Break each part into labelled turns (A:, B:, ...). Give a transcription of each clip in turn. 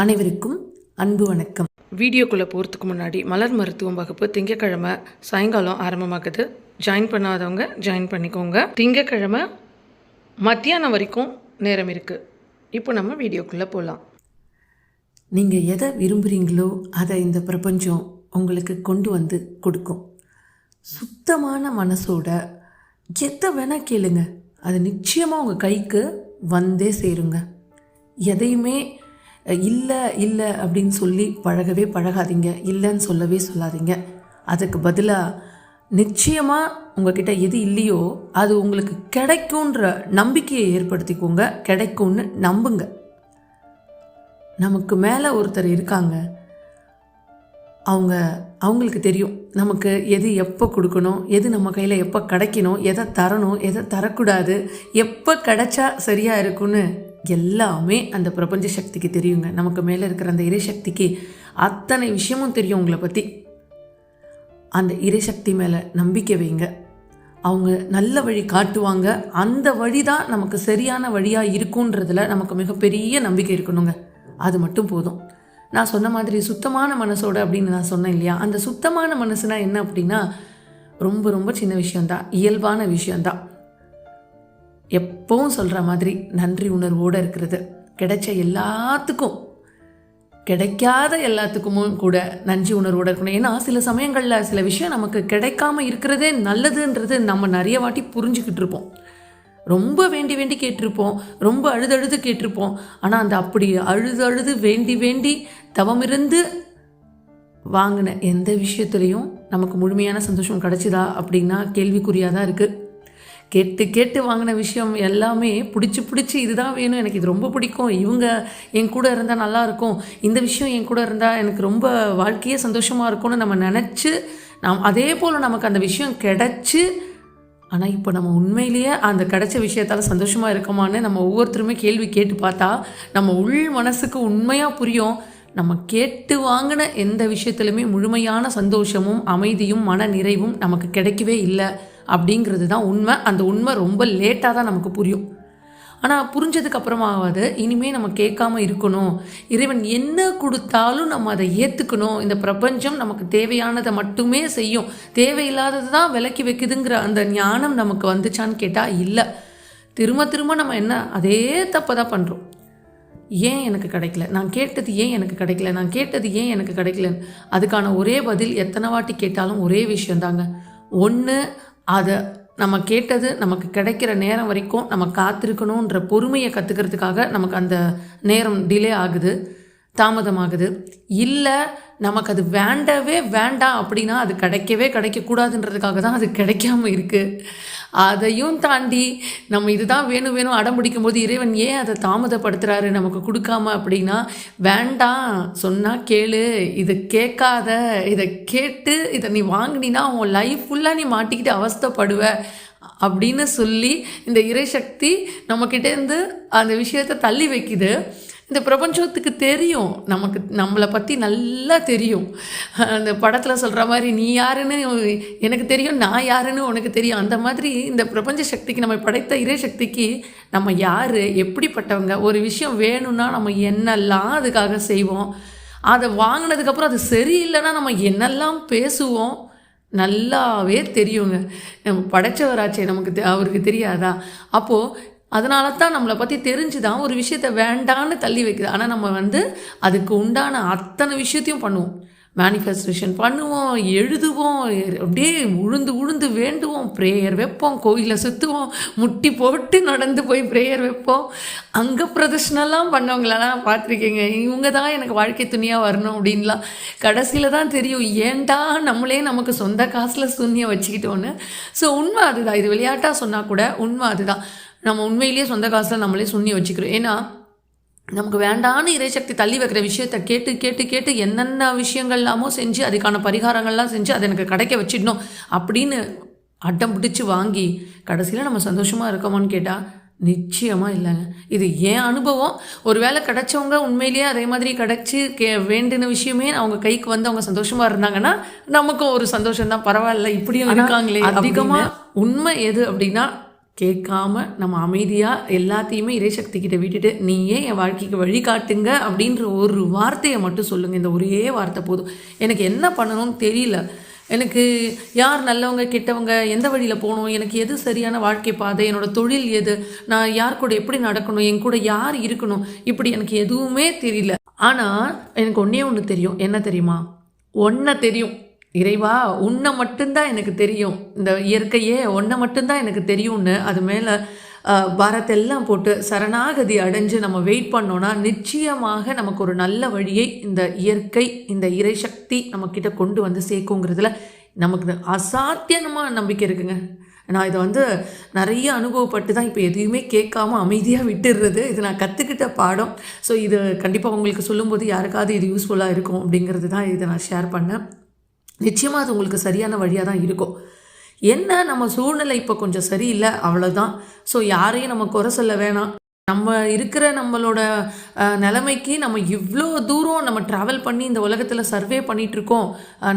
A: அனைவருக்கும் அன்பு வணக்கம்.
B: வீடியோக்குள்ளே போகிறதுக்கு முன்னாடி மலர் மருத்துவம் வகுப்பு திங்கக்கிழமை சாயங்காலம் ஆரம்பமாகுது. ஜாயின் பண்ணாதவங்க ஜாயின் பண்ணிக்கோங்க. திங்கக்கிழமை மத்தியானம் வரைக்கும் நேரம் இருக்குது இப்போ நம்ம வீடியோக்குள்ளே போகலாம்
A: நீங்கள் எதை விரும்புகிறீங்களோ அதை இந்த பிரபஞ்சம் உங்களுக்கு கொண்டு வந்து கொடுக்கும். சுத்தமான மனசோட எதை வேணால் கேளுங்க. அது நிச்சயமாக உங்கள் கைக்கு வந்தே சேருங்க. எதையுமே இல்லை இல்லை அப்படின்னு சொல்லி பழகவே பழகாதீங்க. இல்லைன்னு சொல்லவே சொல்லாதீங்க. அதுக்கு பதிலாக நிச்சயமாக உங்ககிட்ட எது இல்லையோ அது உங்களுக்கு கிடைக்குன்ற நம்பிக்கையை ஏற்படுத்திக்கோங்க. கிடைக்கும்னு நம்புங்க. நமக்கு மேலே ஒருத்தர் இருக்காங்க. அவங்க அவங்களுக்கு தெரியும். நமக்கு எது எப்போ கொடுக்கணும்? எது நம்ம கையில் எப்போ கிடைக்கணும்? எதை தரணும்? எதை தரக்கூடாது? எப்போ கிடைச்சா சரியாக இருக்கும்னு எல்லாமே அந்த பிரபஞ்ச சக்திக்கு தெரியுங்க. நமக்கு மேலே இருக்கிற அந்த இறை சக்திக்கு அத்தனை விஷயமும் தெரியும் உங்களை பற்றி அந்த இறைசக்தி மேலே நம்பிக்கை வைங்க. அவங்க நல்ல வழி காட்டுவாங்க. அந்த வழி தான் நமக்கு சரியான வழியாக இருக்குன்றதில் நமக்கு மிகப்பெரிய நம்பிக்கை இருக்கணுங்க. அது மட்டும் போதும். நான் சொன்ன மாதிரி சுத்தமான மனசோட அப்படின்னு நான் சொன்னேன் இல்லையா? அந்த சுத்தமான மனசுனா என்ன அப்படின்னா ரொம்ப ரொம்ப சின்ன விஷயந்தான் இயல்பான விஷயந்தான் எப்பவும் சொல்கிற மாதிரி நன்றி உணர்வோடு இருக்கிறது. கிடைச்ச எல்லாத்துக்கும் கிடைக்காத எல்லாத்துக்குமும் கூட நன்றி உணர்வோடு இருக்கணும். ஏன்னா சில சமயங்களில் சில விஷயம் நமக்கு கிடைக்காம இருக்கிறதே நல்லதுன்றது நம்ம நிறைய வாட்டி புரிஞ்சுக்கிட்டு இருப்போம். ரொம்ப வேண்டி வேண்டி கேட்டிருப்போம். ரொம்ப அழுது அழுது கேட்டிருப்போம். ஆனால் அந்த அப்படி அழுது அழுது வேண்டி வேண்டி தவமிருந்து வாங்கின எந்த விஷயத்துலையும் நமக்கு முழுமையான சந்தோஷம் கிடைச்சிதா அப்படின்னா கேள்விக்குறியாக தான் இருக்குது கேட்டு கேட்டு வாங்கின விஷயம் எல்லாமே பிடிச்சி பிடிச்சி இதுதான் வேணும். எனக்கு இது ரொம்ப பிடிக்கும். இவங்க என் கூட இருந்தால் நல்லா இருக்கும். இந்த விஷயம் என் கூட இருந்தால் எனக்கு ரொம்ப வாழ்க்கையே சந்தோஷமாக இருக்கும்னு நம்ம நினச்சி நாம் அதே போல் நமக்கு அந்த விஷயம் கிடச்சி ஆனால் இப்போ நம்ம உண்மையிலேயே அந்த கிடைச்ச விஷயத்தால் சந்தோஷமாக இருக்கோமான்னு நம்ம ஒவ்வொருத்தருமே கேள்வி கேட்டு பார்த்தா நம்ம உள் மனசுக்கு உண்மையாக புரியும். நம்ம கேட்டு வாங்கின எந்த விஷயத்துலையுமே முழுமையான சந்தோஷமும் அமைதியும் மன நிறைவும் நமக்கு கிடைக்கவே இல்லை. அப்படிங்கிறது தான் உண்மை. அந்த உண்மை ரொம்ப லேட்டாக தான் நமக்கு புரியும். ஆனால் புரிஞ்சதுக்கு அப்புறமாவது நம்ம கேட்காம இருக்கணும். இறைவன் என்ன கொடுத்தாலும் நம்ம அதை ஏற்றுக்கணும் இந்த பிரபஞ்சம் நமக்கு தேவையானதை மட்டுமே செய்யும். தேவையில்லாதது தான் விலக்கி வைக்குதுங்கிற அந்த ஞானம் நமக்கு வந்துச்சான்னு கேட்டால் இல்லை. திரும்ப திரும்ப நம்ம என்ன அதே தப்பை தான் பண்ணுறோம் ஏன் எனக்கு கிடைக்கல? நான் கேட்டது ஏன் எனக்கு கிடைக்கல? நான் கேட்டது ஏன் எனக்கு கிடைக்கலன்னு. அதுக்கான ஒரே பதில் எத்தனை வாட்டி கேட்டாலும் ஒரே விஷயந்தாங்க ஒன்று அதை நம்ம கேட்டது நமக்கு கிடைக்கிற நேரம் வரைக்கும் நம்ம காத்திருக்கணுன்ற பொறுமையை கற்றுக்கிறதுக்காக நமக்கு அந்த நேரம் டிலே ஆகுது. தாமதமாகுது. இல்லை நமக்கு அது வேண்டவே வேண்டாம் அப்படின்னா அது கிடைக்கவே கிடைக்கக்கூடாதுன்றதுக்காக தான் அது கிடைக்காம இருக்குது அதையும் தாண்டி நம்ம இதுதான் வேணும் வேணும் அடம் பிடிக்கும் போது இறைவன் ஏன் அதை தாமதப்படுத்துகிறாரு நமக்கு கொடுக்காம அப்படின்னா வேண்டாம் சொன்னால் கேளு இதை கேட்காத இதை கேட்டு இதை நீ வாங்கினீன்னா உன் லைஃப் ஃபுல்லாக நீ மாட்டிக்கிட்டு அவஸ்தைப்படுவ. அப்படின்னு சொல்லி இந்த இறைசக்தி நம்மக்கிட்டேருந்து அந்த விஷயத்தை தள்ளி வைக்குது. இந்த பிரபஞ்சத்துக்கு தெரியும். நமக்கு நம்மளை பற்றி நல்லா தெரியும். அந்த படத்தில் சொல்கிற மாதிரி நீ யாருன்னு எனக்கு தெரியும் நான் யாருன்னு உனக்கு தெரியும். அந்த மாதிரி இந்த பிரபஞ்ச சக்திக்கு நம்ம படைத்த இறை சக்திக்கு நம்ம யார் எப்படிப்பட்டவங்க ஒரு விஷயம் வேணும்னா நம்ம என்னெல்லாம் அதுக்காக செய்வோம். அதை வாங்கினதுக்கப்புறம் அது சரியில்லைன்னா நம்ம என்னெல்லாம் பேசுவோம்? நல்லாவே தெரியுங்க. நம்ம படைச்சவராச்சே நமக்கு தெ- அவருக்கு தெரியாதா? அப்போது அதனால தான் நம்மளை பற்றி தெரிஞ்சு தான் ஒரு விஷயத்த வேண்டான்னு தள்ளி வைக்குது. ஆனால் நம்ம வந்து அதுக்கு உண்டான அத்தனை விஷயத்தையும் பண்ணுவோம். மேனிஃபெஸ்டேஷன் பண்ணுவோம் எழுதுவோம் அப்படியே உழுந்து உழுந்து வேண்டுவோம் ப்ரேயர் வைப்போம் கோயிலை சுற்றுவோம் முட்டி போட்டு நடந்து போய் ப்ரேயர் வைப்போம். அங்கே பிரதர்ஷனெல்லாம் பண்ணவங்களெல்லாம் பார்த்துருக்கீங்க. இவங்க தான் எனக்கு வாழ்க்கை துணியாக வரணும் அப்படின்லாம். கடைசியில் தான் தெரியும் ஏன்டா நம்மளே நமக்கு சொந்த காசில் சூன்யம் வச்சுக்கிட்டோன்னு ஸோ உண்மை அதுதான். இது விளையாட்டாக சொன்னால் கூட உண்மை அதுதான். நம்ம உண்மையிலேயே சொந்த காசில் நம்மளே சுண்ணி வச்சுக்கிறோம். ஏன்னா நமக்கு வேண்டான்னு இறைசக்தி தள்ளி வைக்கிற விஷயத்த கேட்டு கேட்டு கேட்டு என்னென்ன விஷயங்கள்லாமோ செஞ்சு அதுக்கான பரிகாரங்கள்லாம் செஞ்சு அதை எனக்கு கிடைக்க வச்சிடணும் அப்படின்னு அட்டம் பிடிச்சி வாங்கி கடைசியில் நம்ம சந்தோஷமாக இருக்கோமான்னு கேட்டால் நிச்சயமாக இல்லைங்க. இது ஏன் அனுபவம். ஒருவேளை கிடைச்சவங்க உண்மையிலேயே அதே மாதிரி கிடைச்சி கே வேண்டின விஷயமே அவங்க கைக்கு வந்து அவங்க சந்தோஷமாக இருந்தாங்கன்னா நமக்கும் ஒரு சந்தோஷம் தான் பரவாயில்ல இப்படியும் இருக்காங்களே அதிகமாக உண்மை எது அப்படின்னா கேட்காம நம்ம அமைதியாக எல்லாத்தையுமே இறைசக்தி கிட்ட விட்டுட்டு நீயே என் வாழ்க்கைக்கு வழிகாட்டுங்க அப்படின்ற ஒரு வார்த்தையை மட்டும் சொல்லுங்கள் இந்த ஒரே வார்த்தை போதும். எனக்கு என்ன பண்ணணும்னு தெரியல. எனக்கு யார் நல்லவங்க கெட்டவங்க எந்த வழியில் போகணும் எனக்கு எது சரியான வாழ்க்கை பாதை என்னோடய தொழில் எது நான் யார் கூட எப்படி நடக்கணும் என் கூட யார் இருக்கணும் இப்படி எனக்கு எதுவுமே தெரியல. ஆனால் எனக்கு ஒன்றே ஒன்று தெரியும். என்ன தெரியுமா? ஒன்றை தெரியும். இறைவா உன்னை மட்டும்தான் எனக்கு தெரியும். இந்த இயற்கையே ஒன்றை மட்டும்தான் எனக்கு தெரியும்னு அது மேலே பாரத்தெல்லாம் போட்டு சரணாகதி அடைஞ்சு நம்ம வெயிட் பண்ணோன்னா நிச்சயமாக நமக்கு ஒரு நல்ல வழியை இந்த இயற்கை இந்த இறைசக்தி நம்மக்கிட்ட கொண்டு வந்து சேர்க்குங்கிறதுல நமக்கு அசாத்தியமாக நம்பிக்கை இருக்குங்க. நான் இதை வந்து நிறைய அனுபவப்பட்டு தான் இப்போ எதையுமே கேட்காம அமைதியாக விட்டுடுறது இது நான் கற்றுக்கிட்ட பாடம். ஸோ இது கண்டிப்பாக உங்களுக்கு சொல்லும்போது யாருக்காவது இது யூஸ்ஃபுல்லாக இருக்கும் அப்படிங்கிறது தான் இதை நான் ஷேர் பண்ணேன். நிச்சயமாக அது உங்களுக்கு சரியான வழியாக தான் இருக்கும். என்ன நம்ம சூழ்நிலை இப்போ கொஞ்சம் சரியில்லை அவ்வளோதான் ஸோ யாரையும் நம்ம குறை சொல்ல வேணாம். நம்ம இருக்கிற நம்மளோட நிலைமைக்கு நம்ம இவ்வளோ தூரம் நம்ம ட்ராவல் பண்ணி இந்த உலகத்தில் சர்வே பண்ணிகிட்ருக்கோம்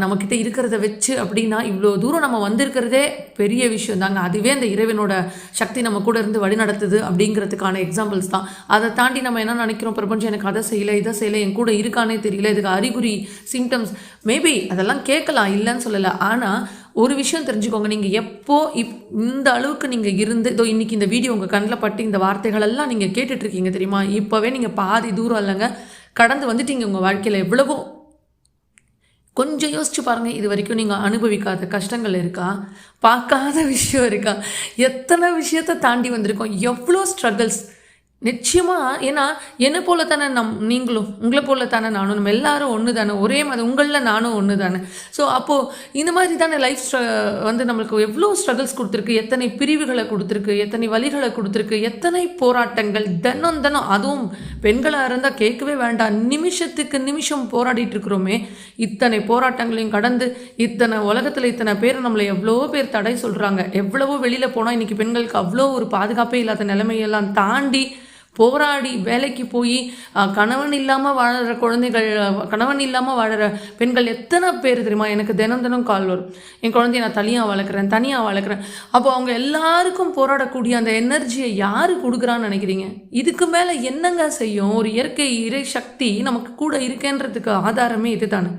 A: நம்மக்கிட்ட இருக்கிறத வச்சு அப்படின்னா இவ்வளோ தூரம் நம்ம வந்திருக்கிறதே பெரிய விஷயம் தாங்க. அதுவே அந்த இறைவனோட சக்தி நம்ம கூட இருந்து வழி நடத்துது அப்படிங்கிறதுக்கான எக்ஸாம்பிள்ஸ் தான். அதை தாண்டி நம்ம என்ன நினைக்கிறோம்? பிரபஞ்சம் எனக்கு அதை செய்யலை இதை செய்யலை என் கூட இருக்கானே தெரியல. இதுக்கு அறிகுறி சிம்டம்ஸ் மேபி அதெல்லாம் கேட்கலாம் இல்லைன்னு சொல்லலை. ஆனால் ஒரு விஷயம் தெரிஞ்சுக்கோங்க. நீங்கள் எப்போ இப் இந்த அளவுக்கு நீங்கள் இருந்து இதோ இன்னைக்கு இந்த வீடியோ உங்கள் கண்ணில் பட்டு இந்த வார்த்தைகளெல்லாம் நீங்கள் கேட்டுட்ருக்கீங்க தெரியுமா? இப்போவே நீங்கள் பாதி தூரம் இல்லைங்க. கடந்து வந்துட்டீங்க உங்கள் வாழ்க்கையில் எவ்வளவோ. கொஞ்சம் யோசிச்சு பாருங்கள் இது வரைக்கும் நீங்கள் அனுபவிக்காத கஷ்டங்கள் இருக்கா? பார்க்காத விஷயம் இருக்கா? எத்தனை விஷயத்தை தாண்டி வந்திருக்கோம்? எவ்வளோ ஸ்ட்ரகிள்ஸ் நிச்சயமாக ஏன்னா என்னை போல தானே நம் நீங்களும் உங்களை போல தானே நானும் நம்ம எல்லாரும் ஒன்று தானே ஒரே மாதிரி உங்களில் நானும் ஒன்று தானே ஸோ அப்போது இந்த மாதிரி தானே லைஃப் வந்து நம்மளுக்கு எவ்வளோ ஸ்ட்ரகிள்ஸ் கொடுத்துருக்கு எத்தனை பிரிவுகளை கொடுத்துருக்கு எத்தனை வழிகளை கொடுத்துருக்கு எத்தனை போராட்டங்கள் தினம் தினம் அதுவும் பெண்களாக இருந்தால் கேட்கவே வேண்டாம். நிமிஷத்துக்கு நிமிஷம் போராடிட்டு இருக்கிறோமே இத்தனை போராட்டங்களையும் கடந்து இத்தனை உலகத்தில் இத்தனை பேர் நம்மளை எவ்வளோ பேர் தடை சொல்கிறாங்க எவ்வளவோ வெளியில் போனால் இன்றைக்கி பெண்களுக்கு அவ்வளோ ஒரு பாதுகாப்பே இல்லாத நிலைமையெல்லாம் தாண்டி போராடி வேலைக்கு போய் கணவன் இல்லாமல் வாழற குழந்தைகள் கணவன் இல்லாமல் வாழற பெண்கள் எத்தனை பேர் தெரியுமா? எனக்கு தினம் தினம் கால் வரும். என் குழந்தைய நான் தனியாக வளர்க்குறேன் தனியாக வளர்க்குறேன். அப்போ அவங்க எல்லாருக்கும் போராடக்கூடிய அந்த எனர்ஜியை யார் கொடுக்குறான்னு நினைக்கிறீங்க? இதுக்கு மேலே என்னங்க செய்யும்? ஒரு இயற்கை இறை சக்தி நமக்கு கூட இருக்கேன்றதுக்கு ஆதாரமே இதுதானே.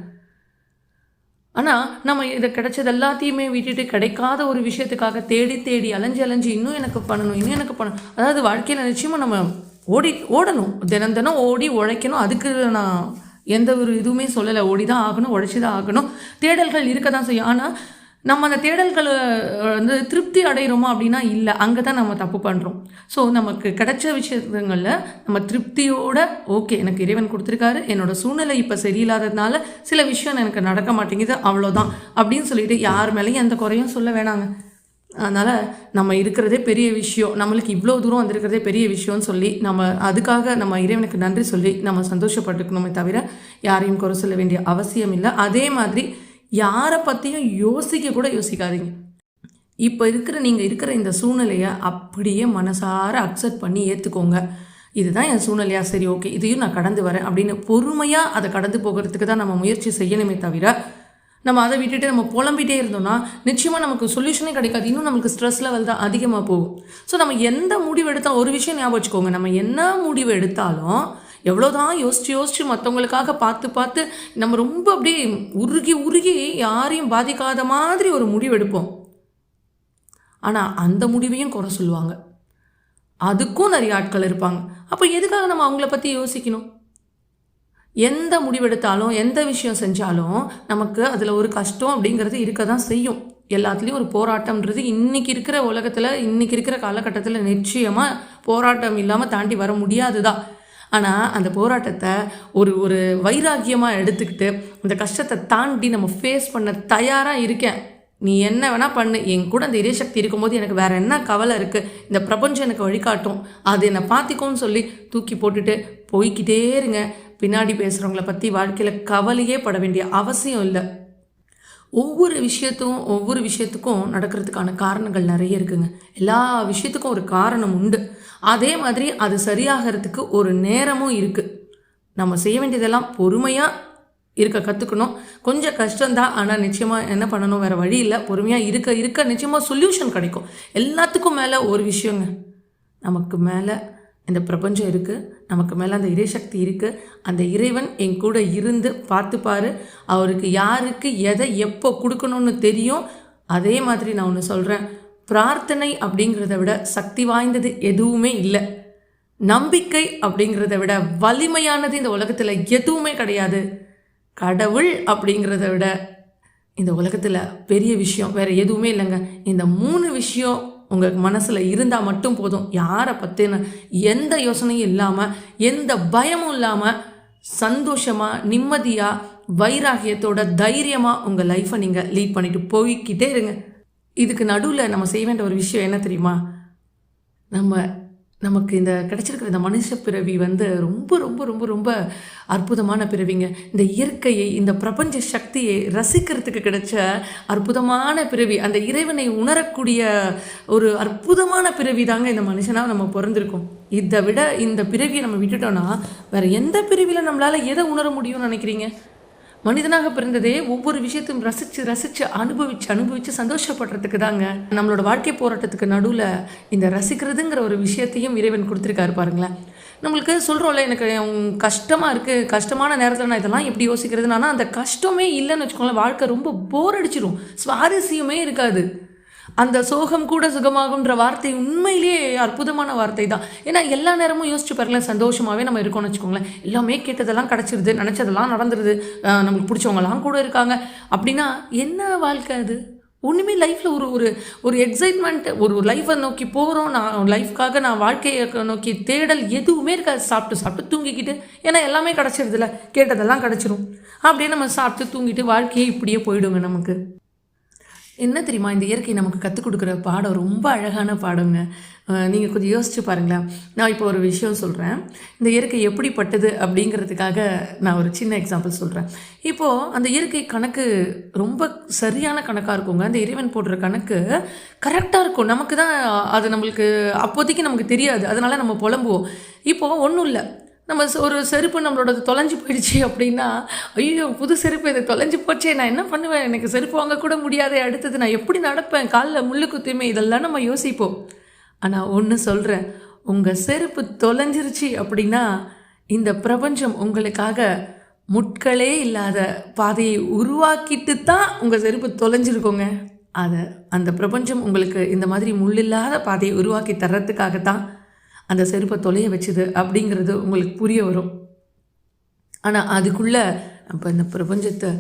A: ஆனால் நம்ம இதை கிடைச்சது எல்லாத்தையுமே விட்டுட்டு கிடைக்காத ஒரு விஷயத்துக்காக தேடி தேடி அலைஞ்சு அலைஞ்சு இன்னும் எனக்கு பண்ணணும் இன்னும் எனக்கு பண்ணணும். அதாவது வாழ்க்கையில் நிச்சயமாக நம்ம ஓடி ஓடணும். தினம் தினம் ஓடி உழைக்கணும். அதுக்கு நான் எந்த ஒரு இதுவுமே சொல்லலை. ஓடி தான் ஆகணும் உழைச்சி தான் ஆகணும். தேடல்கள் இருக்க தான் செய்யும். ஆனால் நம்ம அந்த தேடல்களை வந்து திருப்தி அடைகிறோமா அப்படின்னா இல்லை. அங்கே தான் நம்ம தப்பு பண்ணுறோம் ஸோ நமக்கு கிடைச்ச விஷயங்களில் நம்ம திருப்தியோட ஓகே எனக்கு இறைவன் கொடுத்துருக்காரு. என்னோட சூழ்நிலை இப்போ சரியில்லாததுனால சில விஷயம் எனக்கு நடக்க மாட்டேங்குது. அவ்வளோதான் அப்படின்னு சொல்லிட்டு யார் மேலேயும் எந்த குறையும் சொல்ல வேணாங்க. அதனால் நம்ம இருக்கிறதே பெரிய விஷயம். நம்மளுக்கு இவ்வளோ தூரம் வந்திருக்கிறதே பெரிய விஷயம்னு சொல்லி நம்ம அதுக்காக நம்ம இறைவனுக்கு நன்றி சொல்லி நம்ம சந்தோஷப்பட்டுக்கணுமே தவிர யாரையும் குறை சொல்ல வேண்டிய அவசியம் இல்லை. அதே மாதிரி யாரை பற்றியும் யோசிக்க கூட யோசிக்காதீங்க. இப்போ இருக்கிற நீங்கள் இருக்கிற இந்த சூழ்நிலையை அப்படியே மனசார அக்செப்ட் பண்ணி ஏற்றுக்கோங்க இதுதான் என் சூழ்நிலையா? சரி ஓகே இதையும் நான் கடந்து வரேன் அப்படின்னு பொறுமையாக அதை கடந்து போகிறதுக்கு தான் நம்ம முயற்சி செய்யணுமே தவிர நம்ம அதை விட்டுட்டு நம்ம புலம்பிட்டே இருந்தோம்னா நிச்சயமாக நமக்கு சொல்யூஷனே கிடைக்காது. இன்னும் நமக்கு ஸ்ட்ரெஸ் லெவல் தான் அதிகமாக போகும். ஸோ நம்ம எந்த முடிவு எடுத்தால் ஒரு விஷயம் ஞாபகம் வச்சுக்கோங்க. நம்ம என்ன முடிவு எடுத்தாலும் எவ்வளோதான் யோசிச்சு யோசிச்சு மற்றவங்களுக்காக பார்த்து பார்த்து நம்ம ரொம்ப அப்படியே உருகி உருகி யாரையும் பாதிக்காத மாதிரி ஒரு முடிவு எடுப்போம். ஆனால் அந்த முடிவையும் குறை சொல்லுவாங்க. அதுக்கும் நிறைய ஆட்கள் இருப்பாங்க. அப்போ எதுக்காக நம்ம அவங்கள பற்றி யோசிக்கணும்? எந்த முடிவெடுத்தாலும் எந்த விஷயம் செஞ்சாலும் நமக்கு அதில் ஒரு கஷ்டம் அப்படிங்கிறது இருக்க தான் செய்யும். எல்லாத்துலேயும் ஒரு போராட்டம்ன்றது இன்னைக்கு இருக்கிற உலகத்தில் இன்னைக்கு இருக்கிற காலகட்டத்தில் நிச்சயமாக போராட்டம் இல்லாமல் தாண்டி வர முடியாது தான் ஆனால் அந்த போராட்டத்தை ஒரு ஒரு வைராக்கியமாக எடுத்துக்கிட்டு அந்த கஷ்டத்தை தாண்டி நம்ம ஃபேஸ் பண்ண தயாராக இருக்கேன். நீ என்ன வேணால் பண்ணு. என் கூட அந்த இறைசக்தி இருக்கும்போது எனக்கு வேறு என்ன கவலை இருக்குது இந்த பிரபஞ்சம் எனக்கு வழிகாட்டும். அது என்னை பார்த்திக்கோன்னு சொல்லி தூக்கி போட்டுட்டு போய்க்கிட்டே இருங்க. பின்னாடி பேசுகிறவங்கள பற்றி வாழ்க்கையில் கவலையே பட வேண்டிய அவசியம் இல்லை. ஒவ்வொரு விஷயத்தும் ஒவ்வொரு விஷயத்துக்கும் நடக்கிறதுக்கான காரணங்கள் நிறைய இருக்குங்க. எல்லா விஷயத்துக்கும் ஒரு காரணம் உண்டு. அதே மாதிரி அது சரியாகிறதுக்கு ஒரு நேரமும் இருக்குது நம்ம செய்ய வேண்டியதெல்லாம் பொறுமையாக இருக்க கற்றுக்கணும் கொஞ்சம் கஷ்டம்தான் ஆனால் நிச்சயமாக என்ன பண்ணணும்? வேறு வழி இல்லை. பொறுமையாக இருக்க இருக்க நிச்சயமாக சொல்யூஷன் கிடைக்கும். எல்லாத்துக்கும் மேலே ஒரு விஷயங்க. நமக்கு மேலே இந்த பிரபஞ்சம் இருக்குது நமக்கு மேலே அந்த இறைசக்தி இருக்குது அந்த இறைவன் என் கூட இருந்து பார்த்துப்பார் அவருக்கு யாருக்கு எதை எப்போ கொடுக்கணும்னு தெரியும் அதே மாதிரி நான் ஒன்று சொல்கிறேன் பிரார்த்தனை அப்படிங்கிறத விட சக்தி வாய்ந்தது எதுவுமே இல்லை. நம்பிக்கை அப்படிங்கிறத விட வலிமையானது இந்த உலகத்தில் எதுவுமே கிடையாது. கடவுள் அப்படிங்கிறத விட இந்த உலகத்தில் பெரிய விஷயம் வேறு எதுவுமே இல்லைங்க. இந்த மூணு விஷயம் உங்கள் மனசில் இருந்தால் மட்டும் போதும். யாரை பற்றின எந்த யோசனையும் இல்லாமல் எந்த பயமும் இல்லாமல் சந்தோஷமாக நிம்மதியாக வைராகியத்தோட தைரியமாக உங்கள் லைஃப்பை நீங்கள் லீட் பண்ணிட்டு போய்க்கிட்டே இருங்க. இதுக்கு நடுவில் நம்ம செய்ய வேண்டிய ஒரு விஷயம் என்ன தெரியுமா? நம்ம நமக்கு இந்த கிடைச்சிருக்கிற இந்த மனுஷ பிறவி வந்து ரொம்ப ரொம்ப ரொம்ப ரொம்ப அற்புதமான பிறவிங்க. இந்த இயற்கையை இந்த பிரபஞ்ச சக்தியை ரசிக்கிறதுக்கு கிடைச்ச அற்புதமான பிறவி அந்த இறைவனை உணரக்கூடிய ஒரு அற்புதமான பிறவி தாங்க இந்த மனுஷனாக நம்ம பிறந்திருக்கோம். இதை விட இந்த பிறவியை நம்ம விட்டுட்டோம்னா வேற எந்த பிறவியில் நம்மளால் எதை உணர முடியும்னு நினைக்கிறீங்க? மனிதனாக பிறந்ததே ஒவ்வொரு விஷயத்தையும் ரசித்து ரசித்து அனுபவித்து அனுபவித்து சந்தோஷப்படுறதுக்கு தாங்க. நம்மளோட வாழ்க்கை போராட்டத்துக்கு நடுவில் இந்த ரசிக்கிறதுங்கிற ஒரு விஷயத்தையும் இறைவன் கொடுத்துருக்காரு பாருங்களேன். நம்மளுக்கு சொல்கிறோம்ல எனக்கு கஷ்டமாக இருக்குது கஷ்டமான நேரத்தில் நான் இதெல்லாம் எப்படி யோசிக்கிறதுனா அந்த கஷ்டமே இல்லைன்னு வச்சுக்கோங்களேன் வாழ்க்கை ரொம்ப போர் அடிச்சிடும் சுவாரஸ்யமே இருக்காது. அந்த சோகம் கூட சுகமாகுன்ற வார்த்தை உண்மையிலேயே அற்புதமான வார்த்தை தான் ஏன்னா எல்லா நேரமும் யோசிச்சு பாருங்களேன் சந்தோஷமாகவே நம்ம இருக்கோம்னு வச்சுக்கோங்களேன். எல்லாமே கேட்டதெல்லாம் கிடச்சிருது நினச்சதெல்லாம் நடந்துருது. நமக்கு பிடிச்சவங்கலாம் கூட இருக்காங்க. அப்படின்னா என்ன வாழ்க்கை அது? ஒன்றுமே லைஃப்பில் ஒரு ஒரு ஒரு எக்ஸைட்மெண்ட் ஒரு லைஃப்பை நோக்கி போகிறோம் நான் லைஃப்காக நான் வாழ்க்கையை நோக்கி தேடல் எதுவுமே இருக்காது. சாப்பிட்டு சாப்பிட்டு தூங்கிக்கிட்டு. ஏன்னா எல்லாமே கிடச்சிருதுல கேட்டதெல்லாம் கிடச்சிரும். அப்படியே நம்ம சாப்பிட்டு தூங்கிட்டு வாழ்க்கையே இப்படியே போயிடுங்க நமக்கு. என்ன தெரியுமா இந்த இயற்கை நமக்கு கற்றுக் கொடுக்குற பாடம்? ரொம்ப அழகான பாடங்க. நீங்கள் கொஞ்சம் யோசிச்சு பாருங்களேன். நான் இப்போ ஒரு விஷயம் சொல்கிறேன் இந்த இயற்கை எப்படிப்பட்டது அப்படிங்கிறதுக்காக நான் ஒரு சின்ன எக்ஸாம்பிள் சொல்கிறேன் இப்போது அந்த இயற்கை கணக்கு ரொம்ப சரியான கணக்காக இருக்குங்க. அந்த இறைவன் போடுற கணக்கு கரெக்டாக இருக்கும். நமக்கு தான் அது நம்மளுக்கு அப்போதைக்கு நமக்கு தெரியாது. அதனால் நம்ம புலம்புவோம். இப்போது ஒன்றும் இல்லை. நம்ம ஒரு செருப்பு நம்மளோட தொலைஞ்சு போயிடுச்சு அப்படின்னா ஐயோ புது செருப்பு இது தொலைஞ்சு போச்சே நான் என்ன பண்ணுவேன்? எனக்கு செருப்பு வாங்க கூட முடியாதே அடுத்தது நான் எப்படி நடப்பேன்? காலில் முள்ளு குத்துமே இதெல்லாம் நம்ம யோசிப்போம். ஆனால் ஒன்று சொல்கிறேன் உங்கள் செருப்பு தொலைஞ்சிருச்சு அப்படின்னா இந்த பிரபஞ்சம் உங்களுக்காக முட்களே இல்லாத பாதையை உருவாக்கிட்டு தான் உங்கள் செருப்பு தொலைஞ்சிருக்கோங்க. அதை அந்த பிரபஞ்சம் உங்களுக்கு இந்த மாதிரி முள்ளில்லாத பாதையை உருவாக்கி தர்றதுக்காக தான் அந்த செருப்பை தொலைய வச்சுது அப்படிங்கிறது உங்களுக்கு புரிய வரும். ஆனால் அதுக்குள்ளே நம்ம இந்த பிரபஞ்சத்தை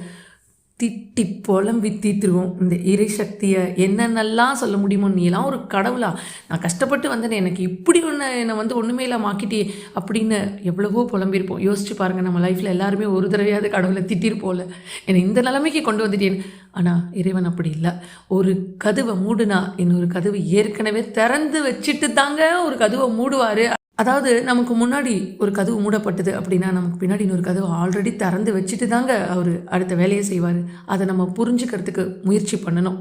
A: திட்டி புலம்பி தீத்துருவோம். இந்த இறை சக்தியை என்னென்னலாம் சொல்ல முடியுமோ நீ எல்லாம் ஒரு கடவுளா? நான் கஷ்டப்பட்டு வந்தேனே எனக்கு இப்படி ஒன்று என்னை வந்து ஒன்றுமே இல்லாம ஆக்கிட்டே அப்படின்னு எவ்வளவோ புலம்பியிருப்போம். யோசிச்சு பாருங்கள் நம்ம லைஃப்பில் எல்லாருமே ஒரு தடவையாவது கடவுளை திட்டிருப்போம்ல என்னை இந்த நிலைமைக்கு கொண்டு வந்துட்டேன். ஆனால் இறைவன் அப்படி இல்லை. ஒரு கதவை மூடுனா இன்னொரு கதவு ஏற்கனவே திறந்து வச்சுட்டு தாங்க ஒரு கதவை மூடுவார். அதாவது நமக்கு முன்னாடி ஒரு கதவு மூடப்பட்டது அப்படின்னா நமக்கு பின்னாடி இன்னொரு கதவு ஆல்ரெடி திறந்து வச்சுட்டு தாங்க அவர் அடுத்த வேலையை செய்வார். அதை நம்ம புரிஞ்சுக்கிறதுக்கு முயற்சி பண்ணணும்.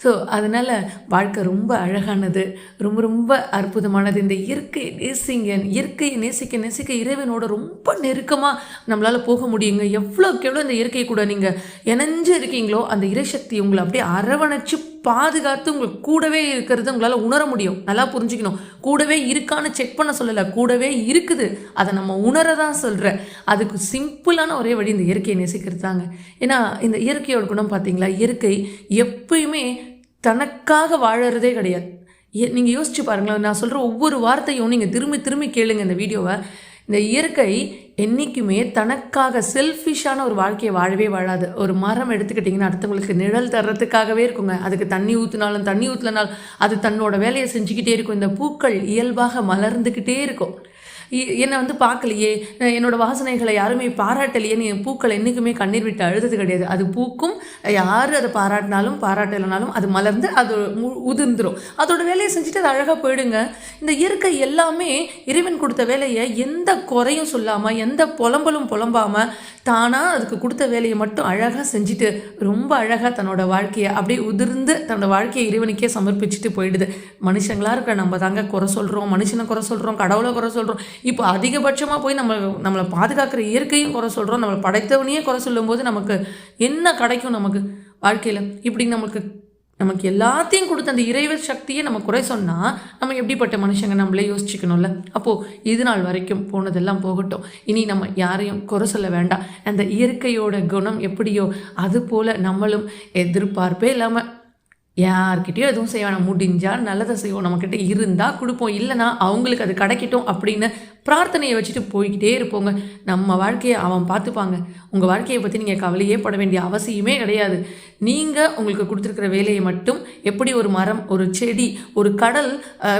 A: ஸோ அதனால் வாழ்க்கை ரொம்ப அழகானது. ரொம்ப ரொம்ப அற்புதமானது. இந்த இயற்கையை நேசிங்க இயற்கையை நேசிக்க நேசிக்க இறைவனோட ரொம்ப நெருக்கமாக நம்மளால் போக முடியுங்க. எவ்வளோக்கு எவ்வளோ இந்த இயற்கை கூட நீங்கள் இணைஞ்சு இருக்கீங்களோ அந்த இறைசக்தி உங்களை அப்படியே அரவணைச்சு பாதுகாத்து உங்களுக்கு கூடவே இருக்கிறது உங்களால் உணர முடியும். நல்லா புரிஞ்சுக்கணும். கூடவே இருக்கான்னு செக் பண்ண சொல்லலை. கூடவே இருக்குது. அதை நம்ம உணர தான் சொல்கிறேன் அதுக்கு சிம்பிளான ஒரே வழி இந்த இயற்கையை நேசிக்கிறது தாங்க ஏன்னா இந்த இயற்கையோட குணம் பார்த்தீங்களா? இயற்கை எப்பயுமே தனக்காக வாழறதே கிடையாது. நீங்கள் யோசிச்சு பாருங்களேன். நான் சொல்கிற ஒவ்வொரு வார்த்தையும் நீங்கள் திரும்பி திரும்பி கேளுங்க இந்த வீடியோவை. இந்த இயற்கை என்றைக்குமே தனக்காக செல்ஃபிஷான ஒரு வாழ்க்கையை வாழவே வாழாது. ஒரு மரம் எடுத்துக்கிட்டிங்கன்னா அடுத்தவங்களுக்கு நிழல் தர்றதுக்காகவே இருக்குங்க. அதுக்கு தண்ணி ஊற்றினாலும் தண்ணி ஊற்றலனாலும் அது தன்னோட வேலையை செஞ்சுக்கிட்டே இருக்கும். இந்த பூக்கள் இயல்பாக மலர்ந்துக்கிட்டே இருக்கும். என்னை வந்து பார்க்கலையே. என்னோடய என்னோட வாசனைகளை யாருமே பாராட்டலையேன்னு நீ பூக்கள் என்றைக்குமே கண்ணீர் விட்டு அழுதது கிடையாது. அது பூக்கும் யார் அதை பாராட்டினாலும் பாராட்டலைனாலும் அது மலர்ந்து அது மு- அதோட வேலையை செஞ்சுட்டு அது அழகாக போயிடுங்க. இந்த இயற்கை எல்லாமே இறைவன் கொடுத்த வேலையை எந்த குறையும் சொல்லாமல் எந்த புலம்பலும் புலம்பாமல் தானாக அதுக்கு கொடுத்த வேலையை மட்டும் அழகாக செஞ்சுட்டு ரொம்ப அழகாக தன்னோட வாழ்க்கையை அப்படியே உதிர்ந்து தன்னோட வாழ்க்கையை இறைவனுக்கே சமர்ப்பிச்சுட்டு போயிடுது. மனுஷங்களாக இருக்க நம்ம தாங்க குறை சொல்கிறோம் மனுஷனை குறை சொல்கிறோம் கடவுளை குறை சொல்கிறோம் இப்போ அதிகபட்சமாக போய் நம்ம நம்மளை பாதுகாக்கிற இயற்கையும் குறை சொல்கிறோம் நம்மளை படைத்தவனையே குறை சொல்லும்போது நமக்கு என்ன கிடைக்கும் நமக்கு வாழ்க்கையில்? இப்படி நமக்கு நமக்கு எல்லாத்தையும் கொடுத்த அந்த இறைவர் சக்தியை நம்ம குறை சொன்னால் நம்ம எப்படிப்பட்ட மனுஷங்க நம்மளே யோசிச்சுக்கணும்ல? அப்போது இது நாள் வரைக்கும் போனதெல்லாம் போகட்டும். இனி நம்ம யாரையும் குறை சொல்ல வேண்டாம். அந்த இயற்கையோட குணம் எப்படியோ அது போல் நம்மளும் எதிர்பார்ப்பே இல்லாமல் யார்கிட்டயோ எதுவும் செய்ய வேணாம். முடிஞ்சால் நல்லதை செய்வோம். நம்மக்கிட்ட இருந்தால் கொடுப்போம். இல்லைனா அவங்களுக்கு அது கிடைக்கட்டும் அப்படின்னு பிரார்த்தனையை வச்சுட்டு போய்கிட்டே இருப்போங்க. நம்ம வாழ்க்கையை அவன் பார்த்துப்பாங்க. உங்கள் வாழ்க்கையை பற்றி நீங்கள் கவலையே பட வேண்டிய அவசியமே கிடையாது. நீங்கள் உங்களுக்கு கொடுத்துருக்கிற வேலையை மட்டும் எப்படி ஒரு மரம் ஒரு செடி ஒரு கடல்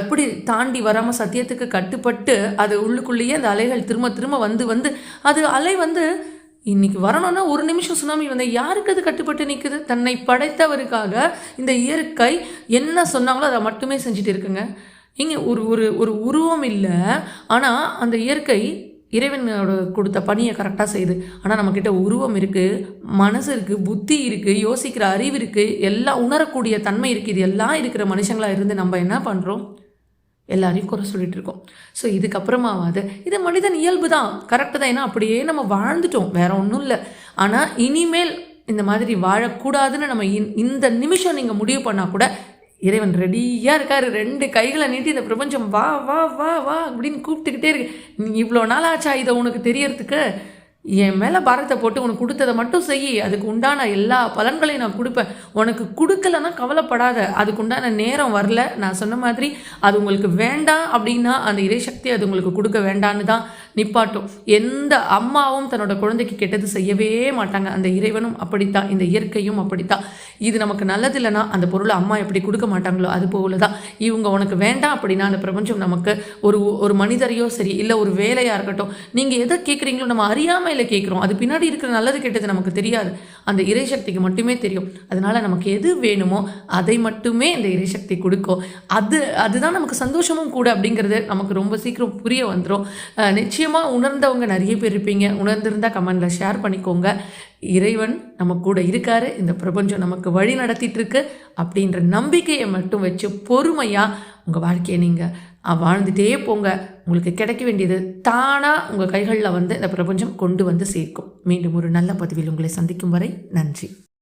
A: எப்படி தாண்டி வராமல் சத்தியத்துக்கு கட்டுப்பட்டு அது உள்ளுக்குள்ளேயே அந்த அலைகள் திரும்ப திரும்ப வந்து வந்து அது அலை வந்து இன்னைக்கு வரணும்னா ஒரு நிமிஷம் சுனாமி வந்தால் யாருக்கு அது கட்டுப்பட்டு நிற்குது தன்னை படைத்தவருக்காக இந்த இயற்கை என்ன சொன்னாங்களோ அதை மட்டுமே செஞ்சுட்டு இருக்குங்க. இங்கே ஒரு ஒரு ஒரு உருவம் இல்லை. ஆனால் அந்த இயற்கை இறைவனோட கொடுத்த பணியை கரெக்டாக செய்யுது. ஆனால் நம்மக்கிட்ட உருவம் இருக்குது மனசு இருக்குது புத்தி இருக்குது யோசிக்கிற அறிவு இருக்குது எல்லாம் உணரக்கூடிய தன்மை இருக்குது இது எல்லாம் இருக்கிற மனுஷங்களாக இருந்து நம்ம என்ன பண்ணுறோம் எல்லாரையும் குறை சொல்லிட்டு இருக்கோம். ஸோ இதுக்கப்புறமாவது இது மனிதன் இயல்பு தான் கரெக்டு தான். ஏன்னா அப்படியே நம்ம வாழ்ந்துட்டோம். வேற ஒன்றும் இல்லை. ஆனால் இனிமேல் இந்த மாதிரி வாழக்கூடாதுன்னு நம்ம இன் இந்த நிமிஷம் நீங்கள் முடிவு பண்ணால் கூட இறைவன் ரெடியாக இருக்காரு. ரெண்டு கைகளை நீட்டி இந்த பிரபஞ்சம் வா வா வா வா அப்படின்னு கூப்பிட்டுக்கிட்டே இருக்கு. இவ்வளோ நாள் ஆச்சா இதை உனக்கு தெரியறதுக்கு? என் மேலே பாரத்தை போட்டு உனக்கு கொடுத்ததை மட்டும் செய். அதுக்கு உண்டான எல்லா பலன்களையும் நான் கொடுப்பேன். உனக்கு கொடுக்கலன்னா கவலைப்படாத. அதுக்கு உண்டான நேரம் வரல. நான் சொன்ன மாதிரி அது உங்களுக்கு வேண்டாம் அப்படின்னா அந்த இறைசக்தி அது உங்களுக்கு கொடுக்க வேண்டான்னு தான் நிப்பாட்டும். எந்த அம்மாவும் தன்னோட குழந்தைக்கு கெட்டது செய்யவே மாட்டாங்க. அந்த இறைவனும் அப்படித்தான் இந்த இயற்கையும் அப்படித்தான். இது நமக்கு நல்லது இல்லைன்னா அந்த பொருளை அம்மா எப்படி கொடுக்க மாட்டாங்களோ அது போல தான் இவங்க உனக்கு வேண்டாம் அப்படின்னா அந்த பிரபஞ்சம் நமக்கு ஒரு ஒரு மனிதரையோ சரி இல்லை ஒரு வேலையாக இருக்கட்டும் நீங்கள் எதை கேட்குறீங்களோ நம்ம அறியாமையில் கேட்குறோம் அது பின்னாடி இருக்கிற நல்லது கெட்டது நமக்கு தெரியாது. அந்த இறைசக்திக்கு மட்டுமே தெரியும். அதனால நமக்கு எது வேணுமோ அதை மட்டுமே இந்த இறைசக்தி கொடுக்கும். அது அதுதான் நமக்கு சந்தோஷமும் கூட அப்படிங்கிறது நமக்கு ரொம்ப சீக்கிரம் புரிய வந்துடும் நிச்சயம் நிச்சயமாக உணர்ந்தவங்க நிறைய பேர் இருப்பீங்க. உணர்ந்திருந்தால் கமெண்டில் ஷேர் பண்ணிக்கோங்க. இறைவன் நம்ம கூட இருக்கார். இந்த பிரபஞ்சம் நமக்கு வழி நடத்திட்டு இருக்கு. அப்படின்ற நம்பிக்கையை மட்டும் வச்சு பொறுமையாக உங்கள் வாழ்க்கையை நீங்கள் வாழ்ந்துட்டே போங்க. உங்களுக்கு கிடைக்க வேண்டியது தானாக உங்கள் கைகளில் வந்து இந்த பிரபஞ்சம் கொண்டு வந்து சேர்க்கும். மீண்டும் ஒரு நல்ல பதிவில் உங்களை சந்திக்கும் வரை நன்றி.